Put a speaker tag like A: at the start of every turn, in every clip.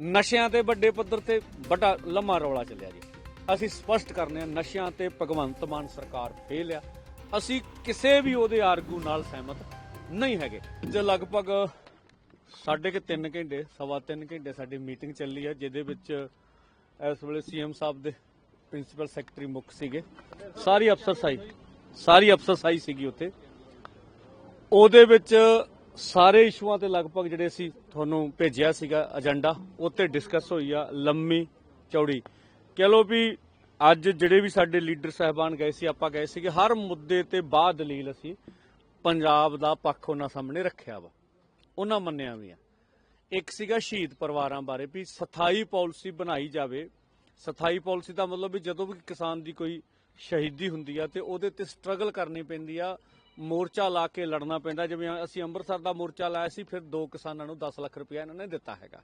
A: ਨਸ਼ਿਆਂ ਤੇ ਵੱਡੇ ਪੱਧਰ ਤੇ ਵੱਡਾ ਲੰਮਾ ਰੌਲਾ ਚੱਲਿਆ ਜੀ। ਅਸੀਂ ਸਪਸ਼ਟ ਕਰਨੇ ਆ, ਨਸ਼ਿਆਂ ਤੇ ਭਗਵੰਤ ਮਾਨ ਸਰਕਾਰ ਫੇਲ ਆ। ਅਸੀਂ ਕਿਸੇ ਵੀ ਉਹਦੇ ਆਰਗੂ ਨਾਲ ਸਹਿਮਤ ਨਹੀਂ ਹੈਗੇ। ਜੇ ਲਗਭਗ ਸਾਢੇ ਕਿ 3 ਘੰਟੇ, ਸਵਾ 3 ਘੰਟੇ ਸਾਡੀ ਮੀਟਿੰਗ ਚੱਲੀ ਹੈ ਜਿਹਦੇ ਵਿੱਚ ਇਸ ਵੇਲੇ ਸੀਐਮ ਸਾਹਿਬ ਦੇ ਪ੍ਰਿੰਸੀਪਲ ਸੈਕਟਰੀ ਮੁੱਖ ਸੀਗੇ। ਸਾਰੀ ਅਫਸਰਸ਼ਾਹੀ ਸਾਰੀ ਅਫਸਰਸ਼ਾਹੀ ਸੀਗੀ ਉੱਥੇ। ਉਹਦੇ ਵਿੱਚ ਸਾਰੇ ਇਸ਼ੂਆਂ ਤੇ ਲਗਭਗ ਜਿਹੜੇ ਅਸੀਂ ਤੁਹਾਨੂੰ ਭੇਜਿਆ ਸੀਗਾ ਏਜੰਡਾ ਉੱਤੇ ਡਿਸਕਸ ਹੋਈ ਆ ਲੰਮੀ ਚੌੜੀ। ਕਹ ਲੋ ਵੀ ਅੱਜ ਜਿਹੜੇ ਵੀ ਸਾਡੇ ਲੀਡਰ ਸਹਿਬਾਨ ਗਏ ਸੀ, ਆਪਾਂ ਗਏ ਸੀਗੇ, ਹਰ ਮੁੱਦੇ ਤੇ ਬਾਅਦ ਦਲੀਲ ਅਸੀਂ ਪੰਜਾਬ ਦਾ ਪੱਖ ਉਹਨਾਂ ਸਾਹਮਣੇ ਰੱਖਿਆ ਵਾ। ਉਹਨਾਂ ਮੰਨਿਆ ਵੀ ਆ। ਇੱਕ ਸੀਗਾ ਸ਼ਹੀਦ ਪਰਿਵਾਰਾਂ ਬਾਰੇ ਵੀ ਸਥਾਈ ਪਾਲਿਸੀ ਬਣਾਈ ਜਾਵੇ। ਸਥਾਈ ਪਾਲਿਸੀ ਦਾ ਮਤਲਬ ਵੀ ਜਦੋਂ ਵੀ ਕਿਸਾਨ ਦੀ ਕੋਈ ਸ਼ਹੀਦੀ ਹੁੰਦੀ ਆ ਤੇ ਉਹਦੇ ਤੇ ਸਟਰਗਲ ਕਰਨੀ ਪੈਂਦੀ ਆ ਮੋਰਚਾ ਲਾ ਕੇ ਲੜਨਾ ਪੈਂਦਾ। ਜਿਵੇਂ ਅਸੀਂ ਅੰਮ੍ਰਿਤਸਰ ਦਾ ਮੋਰਚਾ ਲਾਇਆ ਸੀ ਫਿਰ ਦੋ ਕਿਸਾਨਾਂ ਨੂੰ 10 ਲੱਖ ਰੁਪਇਆ ਇਹਨਾਂ ਨੇ ਦਿੱਤਾ ਹੈਗਾ।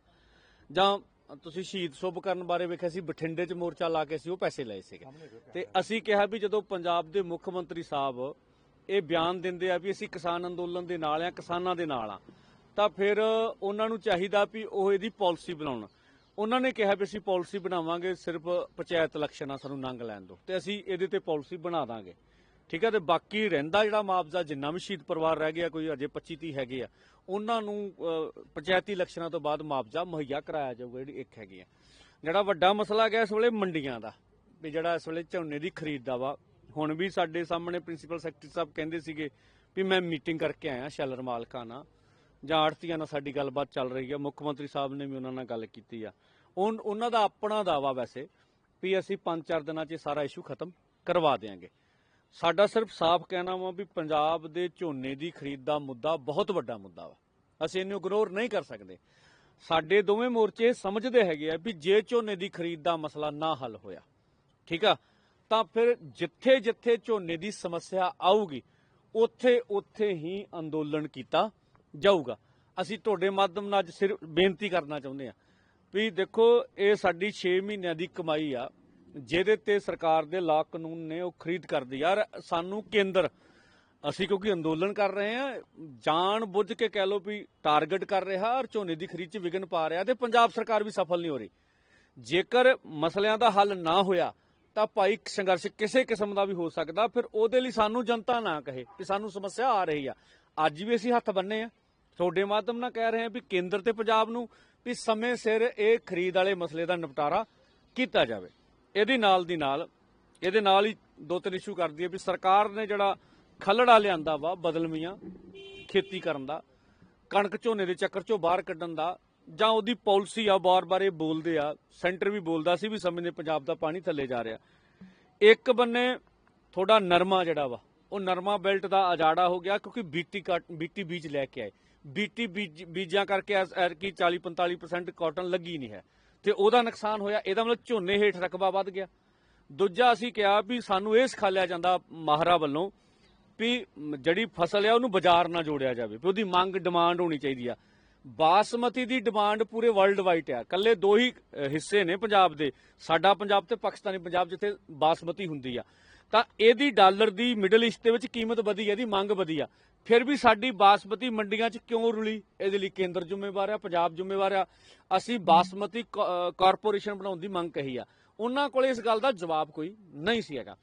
A: ਜਾਂ ਤੁਸੀਂ ਸ਼ਹੀਦ ਸੁਭ ਕਰਨ ਬਾਰੇ ਵੇਖਿਆ ਸੀ ਬਠਿੰਡੇ 'ਚ ਮੋਰਚਾ ਲਾ ਕੇ ਸੀ ਉਹ ਪੈਸੇ ਲਏ ਸੀਗੇ। ਤੇ ਅਸੀਂ ਕਿਹਾ ਵੀ ਜਦੋਂ ਪੰਜਾਬ ਦੇ ਮੁੱਖ ਮੰਤਰੀ ਸਾਹਿਬ ਇਹ ਬਿਆਨ ਦਿੰਦੇ ਆ ਵੀ ਅਸੀਂ ਕਿਸਾਨ ਅੰਦੋਲਨ ਦੇ ਨਾਲ ਆ ਕਿਸਾਨਾਂ ਦੇ ਨਾਲ ਆ ਤਾਂ ਫਿਰ ਉਹਨਾਂ ਨੂੰ ਚਾਹੀਦਾ ਵੀ ਉਹ ਇਹਦੀ ਪਾਲਿਸੀ ਬਣਾਉਣ। ਉਹਨਾਂ ਨੇ ਕਿਹਾ ਵੀ ਅਸੀਂ ਪਾਲਿਸੀ ਬਣਾਵਾਂਗੇ ਸਿਰਫ ਪੰਚਾਇਤ ਇਲੈਕਸ਼ਨਾਂ ਸਾਨੂੰ ਨੰਗ ਲੈਣ ਦਿਓ। ਤੇ ਅਸੀਂ ਇਹਦੇ ਤੇ ਪਾਲਿਸੀ ਬਣਾ ਦਾਂਗੇ। ਠੀਕ ਹੈ, ਤੇ ਬਾਕੀ ਰਹਿੰਦਾ ਜਿਹੜਾ ਮੁਆਵਜ਼ਾ, ਜਿੰਨਾ ਵੀ ਸ਼ਹੀਦ ਪਰਿਵਾਰ ਰਹਿ ਗਿਆ, ਕੋਈ ਅਜੇ 25 30 ਹੈਗੇ ਆ, ਉਹਨਾਂ ਨੂੰ ਪੰਚਾਇਤੀ ਇਲੈਕਸ਼ਨਾਂ ਤੋਂ ਬਾਅਦ ਮੁਆਵਜ਼ਾ ਮੁਹੱਈਆ ਕਰਾਇਆ ਜਾਊਗਾ, ਜਿਹੜੀ ਇੱਕ ਹੈਗੀ ਆ। ਜਿਹੜਾ ਵੱਡਾ ਮਸਲਾ ਗਿਆ ਇਸ ਵੇਲੇ ਮੰਡੀਆਂ ਦਾ, ਵੀ ਜਿਹੜਾ ਇਸ ਵੇਲੇ ਝੋਨੇ ਦੀ ਖਰੀਦ ਦਾ ਵਾ। ਹੁਣ ਵੀ ਸਾਡੇ ਸਾਹਮਣੇ ਪ੍ਰਿੰਸੀਪਲ ਸੈਕਟਰੀ ਸਾਹਿਬ ਕਹਿੰਦੇ ਸੀਗੇ ਵੀ ਮੈਂ ਮੀਟਿੰਗ ਕਰਕੇ ਆਇਆ ਸ਼ੈਲਰ ਮਾਲਕਾਂ ਨਾਲ, ਜਾਂ ਆੜਤੀਆਂ ਨਾਲ ਸਾਡੀ ਗੱਲਬਾਤ ਚੱਲ ਰਹੀ ਹੈ ਮੁੱਖ ਮੰਤਰੀ ਸਾਹਿਬ ਨੇ ਵੀ ਉਹਨਾਂ ਨਾਲ ਗੱਲ ਕੀਤੀ ਆ। ਉਨ- ਉਹਨਾਂ ਦਾ ਆਪਣਾ ਦਾਵਾ ਵੈਸੇ, ਵੀ ਅਸੀਂ 5-4 ਦਿਨਾਂ 'ਚ ਸਾਰਾ ਇਸ਼ੂ ਖਤਮ ਕਰਵਾ ਦੇਾਂਗੇ ਸਾਡਾ ਸਿਰਫ ਸਾਫ਼ ਕਹਿਣਾ ਵਾ ਵੀ ਪੰਜਾਬ ਦੇ ਝੋਨੇ ਦੀ ਖਰੀਦ ਦਾ ਮੁੱਦਾ ਬਹੁਤ ਵੱਡਾ ਮੁੱਦਾ ਵਾ। ਅਸੀਂ ਇਹਨੂੰ ਇਗਨੋਰ ਨਹੀਂ ਕਰ ਸਕਦੇ। ਸਾਡੇ ਦੋਵੇਂ ਮੋਰਚੇ ਸਮਝਦੇ ਹੈਗੇ ਆ ਵੀ ਜੇ ਝੋਨੇ ਦੀ ਖਰੀਦ ਦਾ ਮਸਲਾ ਨਾ ਹੱਲ ਹੋਇਆ, ਠੀਕ ਆ, ਤਾਂ ਫਿਰ ਜਿੱਥੇ ਜਿੱਥੇ ਝੋਨੇ ਦੀ ਸਮੱਸਿਆ ਆਊਗੀ ਉੱਥੇ ਉੱਥੇ ਹੀ ਅੰਦੋਲਨ ਕੀਤਾ ਜਾਊਗਾ। ਅਸੀਂ ਤੁਹਾਡੇ ਮਾਧਿਅਮ ਨਾਲ ਅੱਜ ਸਿਰਫ ਬੇਨਤੀ ਕਰਨਾ ਚਾਹੁੰਦੇ ਆ ਵੀ ਦੇਖੋ, ਇਹ ਸਾਡੀ 6 ਮਹੀਨਿਆਂ ਦੀ ਕਮਾਈ ਆ ਜਿਹਦੇ ਤੇ ਸਰਕਾਰ ਦੇ ਲਾ ਕਾਨੂੰਨ ਨੇ ਉਹ ਖਰੀਦ ਕਰਦੀ ਯਾਰ, ਸਾਨੂੰ ਕੇਂਦਰ, ਅਸੀਂ ਕਿਉਂਕਿ ਅੰਦੋਲਨ ਕਰ ਰਹੇ ਆ, ਜਾਣ ਬੁੱਝ ਕੇ ਕਹਿ ਲਓ ਵੀ ਟਾਰਗੇਟ ਕਰ ਰਿਹਾ ਔਰ ਝੋਨੇ ਦੀ ਖਰੀਦ 'ਚ ਵਿਘਨ ਪਾ ਰਿਹਾ ਤੇ ਪੰਜਾਬ ਸਰਕਾਰ ਵੀ ਸਫਲ ਨਹੀਂ ਹੋ ਰਹੀ। ਜੇਕਰ ਮਸਲਿਆਂ ਦਾ ਹੱਲ ਨਾ ਹੋਇਆ, ਤਾਂ ਭਾਈ ਸੰਘਰਸ਼ ਕਿਸੇ ਕਿਸਮ ਦਾ ਵੀ ਹੋ ਸਕਦਾ। ਫਿਰ ਉਹਦੇ ਲਈ ਸਾਨੂੰ ਜਨਤਾ ਨਾ ਕਹੇ ਕਿ ਸਾਨੂੰ ਸਮੱਸਿਆ ਆ ਰਹੀ ਆ। ਅੱਜ ਵੀ ਅਸੀਂ ਹੱਥ ਬੰਨੇ ਆ। ਤੁਹਾਡੇ ਮਾਧਿਅਮ ਨਾਲ ਕਹਿ ਰਹੇ ਆ ਵੀ ਕੇਂਦਰ ਤੇ ਪੰਜਾਬ ਨੂੰ ਵੀ ਸਮੇਂ ਸਿਰ ਇਹ ਖਰੀਦ ਵਾਲੇ ਮਸਲੇ ਦਾ ਨਿਪਟਾਰਾ ਕੀਤਾ ਜਾਵੇ। ਇਹਦੇ ਨਾਲ ਦੀ ਨਾਲ, ਇਹਦੇ ਨਾਲ ਹੀ ਦੋ ਤਿੰਨ ਇਸ਼ੂ ਕਰਦੀ ਹੈ ਵੀ ਸਰਕਾਰ ਨੇ ਜਿਹੜਾ ਖੱਲੜਾ ਲਿਆਂਦਾ ਵਾ ਬਦਲਮੀਆਂ ਖੇਤੀ ਕਰਨ ਦਾ, ਕਣਕ ਝੋਨੇ ਦੇ ਚੱਕਰ ਚੋਂ ਬਾਹਰ ਕੱਢਣ ਦਾ, ਜਾਂ ਉਹਦੀ ਪਾਲਿਸੀ ਆ, ਬਾਰ-ਬਾਰ ਇਹ ਬੋਲਦੇ ਆ, ਸੈਂਟਰ ਵੀ ਬੋਲਦਾ ਸੀ ਵੀ ਸਮੇਂ ਦੇ ਪੰਜਾਬ ਦਾ ਪਾਣੀ ਥੱਲੇ ਜਾ ਰਿਹਾ। ਇੱਕ ਬੰਨੇ ਥੋੜਾ ਨਰਮਾ ਜਿਹੜਾ ਵਾ, ਉਹ ਨਰਮਾ ਬੈਲਟ ਦਾ ਅਜਾੜਾ ਹੋ ਗਿਆ ਕਿਉਂਕਿ ਬੀਟੀ ਕੱਟ- ਬੀਟੀ ਬੀਜ ਲੈ ਕੇ ਆਏ। ਬੀਟੀ ਬੀਜ, ਬੀਜਾਂ ਕਰਕੇ ਐਸ- ਐਰਕੀ 40 45% ਕਾਟਨ ਲੱਗੀ ਨਹੀਂ ਹੈ। ਤੇ ਉਹਦਾ ਨੁਕਸਾਨ ਹੋਇਆ, ਇਹਦਾ ਮਤਲਬ ਝੋਨੇ ਹੇਠ ਰਕਬਾ ਵੱਧ ਗਿਆ। ਦੂਜਾ ਅਸੀਂ ਕਿਹਾ ਵੀ ਸਾਨੂੰ ਇਹ ਸਿਖਾਲਿਆ ਜਾਂਦਾ ਮਾਹਰਾ ਵੱਲੋਂ ਵੀ ਜਿਹੜੀ ਫਸਲ ਆ ਉਹਨੂੰ ਬਾਜ਼ਾਰ ਨਾਲ ਜੋੜਿਆ ਜਾਵੇ, ਵੀ ਉਹਦੀ ਮੰਗ, ਡਿਮਾਂਡ ਹੋਣੀ ਚਾਹੀਦੀ ਆ। ਬਾਸਮਤੀ ਦੀ ਡਿਮਾਂਡ ਪੂਰੇ ਵਰਲਡ ਵਾਈਡ ਆ। ਕੱਲੇ ਦੋ ਹੀ ਹਿੱਸੇ ਨੇ ਪੰਜਾਬ ਦੇ। ਸਾਡਾ ਪੰਜਾਬ ਤੇ ਪਾਕਿਸਤਾਨੀ ਪੰਜਾਬ ਜਿੱਥੇ ਬਾਸਮਤੀ ਹੁੰਦੀ ਆ। ਤਾਂ ਇਹਦੀ ਡਾਲਰ ਦੀ ਮਿਡਲ ਈਸਟ ਦੇ ਵਿੱਚ ਕੀਮਤ ਵਧੀ ਆ ਇਹਦੀ ਮੰਗ ਵਧੀ ਆ। ਫਿਰ ਵੀ ਸਾਡੀ ਬਾਸਮਤੀ ਮੰਡੀਆਂ 'ਚ ਕਿਉਂ ਰੁਲੀ? ਇਹਦੇ ਲਈ ਕੇਂਦਰ ਜ਼ਿੰਮੇਵਾਰ ਆ, ਪੰਜਾਬ ਜ਼ਿੰਮੇਵਾਰ ਆ। ਅਸੀਂ ਬਾਸਮਤੀ ਕਾ- ਕਾਰਪੋਰੇਸ਼ਨ ਬਣਾਉਣ ਦੀ ਮੰਗ ਕਹੀ ਆ। ਉਹਨਾਂ ਕੋਲੇ ਇਸ ਗੱਲ ਦਾ ਜਵਾਬ ਕੋਈ ਨਹੀਂ ਸੀ ਹੈਗਾ।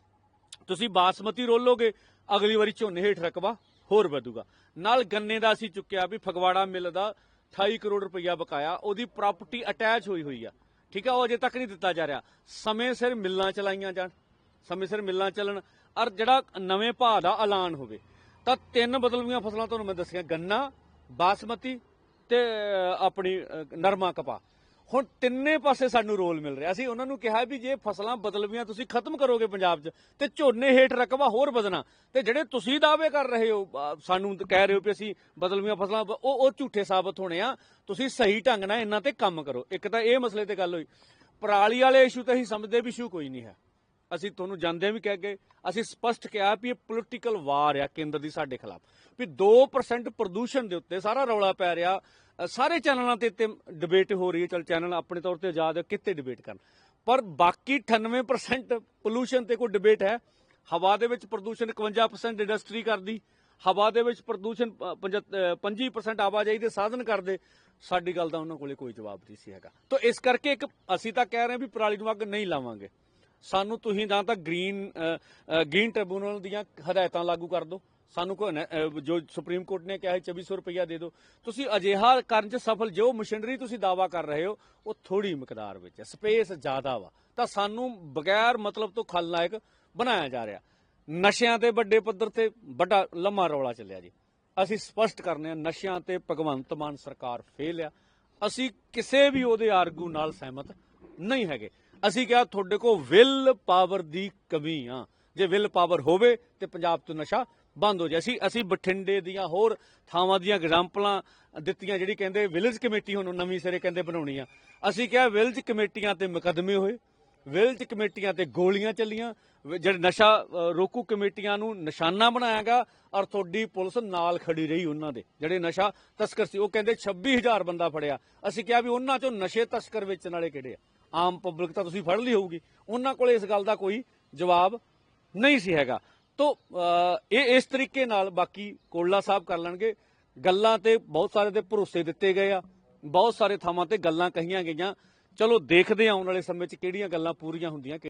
A: ਤੁਸੀਂ ਬਾਸਮਤੀ ਰੋਲੋਗੇ ਅਗਲੀ ਵਾਰੀ ਝੋਨੇ ਹੇਠ ਰਕਬਾ ਹੋਰ ਵਧੂਗਾ। ਨਾਲ ਗੰਨੇ ਦਾ ਅਸੀਂ ਚੁੱਕਿਆ ਵੀ ਫਗਵਾੜਾ ਮਿਲ ਦਾ 28 ਕਰੋੜ ਰੁਪਈਆ ਬਕਾਇਆ, ਉਹਦੀ ਪ੍ਰਾਪਰਟੀ ਅਟੈਚ ਹੋਈ ਹੋਈ ਆ। ਠੀਕ ਆ, ਉਹ ਅਜੇ ਤੱਕ ਨਹੀਂ ਦਿੱਤਾ ਜਾ ਰਿਹਾ। ਸਮੇਂ ਸਿਰ ਮਿਲਾਂ ਚਲਾਈਆਂ ਜਾਣ। ਸਮੇਂ ਸਿਰ ਮਿਲਾਂ ਚੱਲਣ, ਔਰ ਜਿਹੜਾ ਨਵੇਂ ਭਾਅ ਦਾ ਐਲਾਨ ਹੋਵੇ, ਤਾਂ ਤਿੰਨ ਬਦਲਵੀਆਂ ਫਸਲਾਂ ਤੁਹਾਨੂੰ ਮੈਂ ਦੱਸੀਆਂ, ਗੰਨਾ, ਬਾਸਮਤੀ ਤੇ ਆਪਣੀ ਨਰਮਾ ਕਪਾਹ। ਹੁਣ ਤਿੰਨੇ ਪਾਸੇ ਸਾਨੂੰ ਰੋਲ ਮਿਲ ਰਿਹਾ। ਸੀ ਉਹਨਾਂ ਨੂੰ ਕਿਹਾ ਵੀ ਜੇ ਫਸਲਾਂ ਬਦਲਵੀਆਂ ਤੁਸੀਂ ਖਤਮ ਕਰੋਗੇ ਪੰਜਾਬ 'ਚ, ਤੇ ਝੋਨੇ ਹੇਠ ਰਕਬਾ ਹੋਰ ਵਧਣਾ। ਤੇ ਜਿਹੜੇ ਤੁਸੀਂ ਦਾਅਵੇ ਕਰ ਰਹੇ ਹੋ ਸਾਨੂੰ ਕਹਿ ਰਹੇ ਹੋ ਵੀ ਅਸੀਂ ਬਦਲਵੀਆਂ ਫਸਲਾਂ ਉਹ ਉਹ ਝੂਠੇ ਸਾਬਤ ਹੋਣੇ ਆ। ਤੁਸੀਂ ਸਹੀ ਢੰਗ ਨਾਲ ਇਹਨਾਂ ਤੇ ਕੰਮ ਕਰੋ। ਇੱਕ ਤਾਂ ਇਹ ਮਸਲੇ ਤੇ ਗੱਲ ਹੋਈ। ਪਰਾਲੀ ਵਾਲੇ ਇਸ਼ੂ ਤਾਂ ਅਸੀਂ ਸਮਝਦੇ ਵੀ ਇਸ਼ੂ ਕੋਈ ਨਹੀਂ ਹੈ। ਅਸੀਂ ਤੁਹਾਨੂੰ ਜਾਂਦਿਆਂ ਵੀ ਕਹਿ ਗਏ ਅਸੀਂ ਸਪਸ਼ਟ ਕਿਹਾ ਵੀ ਇਹ ਪੋਲਿਟੀਕਲ ਵਾਰ ਆ ਕੇਂਦਰ ਦੀ ਸਾਡੇ ਖਿਲਾਫ। ਵੀ 2% ਪ੍ਰਦੂਸ਼ਣ ਦੇ ਉੱਤੇ ਸਾਰਾ ਰੌਲਾ ਪੈ ਰਿਹਾ ਸਾਰੇ ਚੈਨਲਾਂ ਤੇ ਤੇ ਡਿਬੇਟ ਹੋ ਰਹੀ ਹੈ। ਚਲ ਚੈਨਲ ਆਪਣੇ ਤੌਰ ਤੇ ਆਜ਼ਾਦ ਹੈ, ਕਿੱਥੇ ਡਿਬੇਟ ਕਰਨ? ਪਰ ਬਾਕੀ 98% ਪੋਲੂਸ਼ਨ ਤੇ ਕੋਈ ਡਿਬੇਟ ਹੈ। ਹਵਾ ਦੇ ਵਿੱਚ ਪ੍ਰਦੂਸ਼ਣ 51% ਇੰਡਸਟਰੀ ਕਰਦੀ, ਹਵਾ ਦੇ ਵਿੱਚ ਪ੍ਰਦੂਸ਼ਣ ਪ- ਪੰਜ- 25% ਆਵਾਜਾਈ ਦੇ ਸਾਧਨ ਕਰਦੇ। ਸਾਡੀ ਗੱਲ ਦਾ ਉਹਨਾਂ ਕੋਲੇ ਕੋਈ ਜਵਾਬ ਨਹੀਂ ਸੀ ਹੈਗਾ। ਤਾਂ ਇਸ ਕਰਕੇ ਇੱਕ ਅਸੀਂ ਤਾਂ ਕਹਿ ਰਹੇ ਹਾਂ ਵੀ ਪਰਾਲੀ ਨੂੰ ਅੱਗ ਨਹੀਂ ਲਾਵਾਂਗੇ। ਸਾਨੂੰ ਤੁਸੀਂ ਜਾਂ ਤਾਂ ਗ੍ਰੀਨ ਅ, ਗ੍ਰੀਨ ਟ੍ਰਿਬਿਊਨਲ ਦੀਆਂ ਹਦਾਇਤਾਂ ਲਾਗੂ ਕਰ ਦਿਓ। ਸਾਨੂੰ ਕੋਈ ਜੋ ਸੁਪਰੀਮ ਕੋਰਟ ਨੇ ਕਿਹਾ ਹੈ 2400 ਰੁਪਇਆ ਦੇ ਦਿਓ। ਤੁਸੀਂ ਅਜਿਹਾ ਕਰਨ ਚ ਸਫਲ ਜੋ ਮਸ਼ੀਨਰੀ ਤੁਸੀਂ ਦਾਵਾ ਕਰ ਰਹੇ ਹੋ ਉਹ ਥੋੜੀ ਮਕਦਾਰ ਵਿੱਚ ਹੈ ਸਪੇਸ ਜ਼ਿਆਦਾ ਵਾ। ਤਾਂ ਸਾਨੂੰ ਬਗੈਰ ਮਤਲਬ ਤੋਂ ਖਲਨਾਇਕ ਬਣਾਇਆ ਜਾ ਰਿਹਾ। ਨਸ਼ਿਆਂ ਤੇ ਵੱਡੇ ਪੱਧਰ ਤੇ ਵੱਡਾ ਲੰਮਾ ਰੌਲਾ ਚੱਲਿਆ ਜੀ। ਅਸੀਂ ਸਪਸ਼ਟ ਕਰਨੇ ਆ ਨਸ਼ਿਆਂ ਤੇ ਭਗਵੰਤ ਮਾਨ ਸਰਕਾਰ ਫੇਲ ਆ। ਅਸੀਂ ਕਿਸੇ ਵੀ ਉਹਦੇ ਆਰਗੂ ਨਾਲ ਸਹਿਮਤ ਨਹੀਂ ਹੈਗੇ। ਅਸੀਂ ਕਿਹਾ ਤੁਹਾਡੇ ਕੋਲ ਵਿਲ ਪਾਵਰ ਦੀ ਕਮੀ ਆ। ਜੇ ਵਿਲ ਪਾਵਰ ਹੋਵੇ ਤੇ ਪੰਜਾਬ ਤੋਂ ਨਸ਼ਾ ਬੰਦ ਹੋ ਜਾਏ। ਅਸੀਂ ਅਸੀਂ ਬਠਿੰਡੇ ਦੀਆਂ ਹੋਰ ਥਾਵਾਂ ਦੀਆਂ ਐਗਜ਼ਾਮਪਲਾਂ ਦਿੱਤੀਆਂ ਜਿਹੜੀ ਕਹਿੰਦੇ ਵਿਲੇਜ ਕਮੇਟੀ ਹੁਣ ਨਵੀਂ ਸਿਰੇ ਕਹਿੰਦੇ ਬਣਾਉਣੀ ਆ। ਅਸੀਂ ਕਿਹਾ ਵਿਲੇਜ ਕਮੇਟੀਆਂ ਤੇ ਮੁਕੱਦਮੇ ਹੋਏ। ਵਿਲੇਜ ਕਮੇਟੀਆਂ ਤੇ ਗੋਲੀਆਂ ਚੱਲੀਆਂ। ਜਿਹੜੇ ਨਸ਼ਾ ਰੋਕੂ ਕਮੇਟੀਆਂ ਨੂੰ ਨਿਸ਼ਾਨਾ ਬਣਾਇਆਗਾ ਔਰ ਤੁਹਾਡੀ ਪੁਲਿਸ ਨਾਲ ਖੜੀ ਰਹੀ ਉਹਨਾਂ ਦੇ। ਜਿਹੜੇ ਨਸ਼ਾ ਤਸਕਰ ਸੀ, ਉਹ ਕਹਿੰਦੇ 26000 ਬੰਦਾ ਫੜਿਆ। ਅਸੀਂ ਕਿਹਾ ਵੀ ਉਹਨਾਂ ਚੋਂ ਨਸ਼ੇ ਤਸਕਰ ਵੇਚਣ ਵਾਲੇ ਕਿਹੜੇ ਆ? ਆਮ ਪਬਲਿਕ ਤਾਂ ਤੁਸੀਂ ਫੜ ਲਈ ਹੋਊਗੀ। ਉਹਨਾਂ ਕੋਲੇ ਇਸ ਗੱਲ ਦਾ ਕੋਈ ਜਵਾਬ ਨਹੀਂ ਸੀ ਹੈਗਾ। ਤੋ ਇਹ ਇਸ ਤਰੀਕੇ ਨਾਲ ਬਾਕੀ ਕੋਲਾ ਸਾਹਿਬ ਕਰ ਲੈਣਗੇ। ਗੱਲਾਂ ਤੇ ਬਹੁਤ ਸਾਰੇ ਦੇ ਭਰੋਸੇ ਦਿੱਤੇ ਗਏ ਆ। ਬਹੁਤ ਸਾਰੇ ਥਾਵਾਂ ਤੇ ਗੱਲਾਂ ਕਹੀਆਂ ਗਈਆਂ। ਚਲੋ ਦੇਖਦੇ ਆ ਆਉਣ ਵਾਲੇ ਸਮੇਂ 'ਚ ਕਿਹੜੀਆਂ ਗੱਲਾਂ ਪੂਰੀਆਂ ਹੁੰਦੀਆਂ, ਕਿ